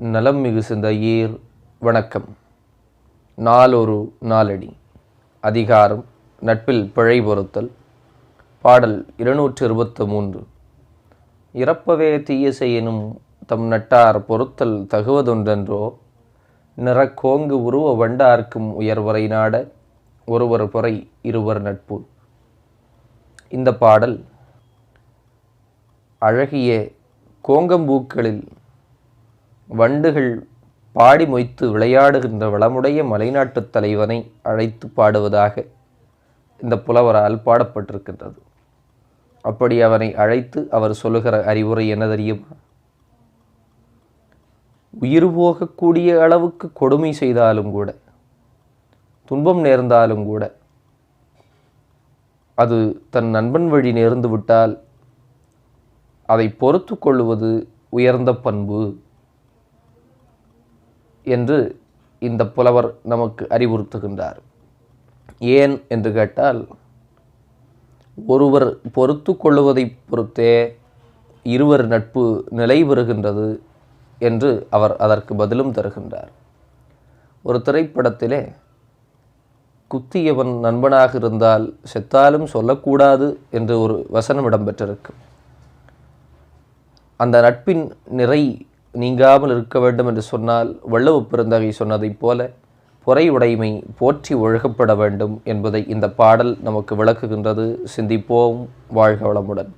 நலம் மிகு சிந்தையீர் வணக்கம். நாளொரு நாளடி. அதிகாரம் நட்பில் பிழை பொறுத்தல். பாடல் இருநூற்று இருபத்து மூன்று இறப்பவே தீய தம் நட்டார் பொறுத்தல் தகுவதுண்டென்றோ நிறக்கோங்கு உருவ வண்டார்க்கும் உயர்வரை நாட ஒருவர் பொறை இருவர் நட்பு இந்த பாடல் அழகிய கோங்கம்பூக்களில் வண்டுகள் பாடி மொய்த்து விளையாடுகின்ற வளமுடைய மலைநாட்டுத் தலைவனை அழைத்து பாடுவதாக இந்த புலவரால் பாடப்பட்டிருக்கின்றது. அப்படி அவனை அழைத்து அவர் சொல்லுகிற அறிவுரை என்ன தெரியுமா? உயிர் போகக்கூடிய அளவுக்கு கொடுமை செய்தாலும் கூட துன்பம் நேர்ந்தாலும் கூட அது தன் நண்பன் வழி நேர்ந்து விட்டால் அதை பொறுத்து கொள்வது உயர்ந்த பண்பு. என்று இந்த புலவர் நமக்கு அறிவுறுத்துகின்றார். ஏன் என்று கேட்டால் ஒருவர் பொறுத்து கொள்ளுவதை பொறுத்தே இருவர் நட்பு நிலை பெறுகின்றது என்று அவர் அதற்கு பதிலும் தருகின்றார். ஒரு திரைப்படத்திலே குத்தியவன் நண்பனாக இருந்தால் செத்தாலும் சொல்லக்கூடாது என்று ஒரு வசனம் இடம்பெற்றிருக்கும். அந்த நட்பின் நிறை நீங்காமல் இருக்க வேண்டும் என்று சொன்னால் வள்ளுவ பெருந்தகை சொன்னதைப் போல பொறை உடைமை போற்றி ஒழுகப்பட வேண்டும் என்பதை இந்த பாடல் நமக்கு விளக்குகின்றது. சிந்திப்போம் வாழ்க வளமுடன்.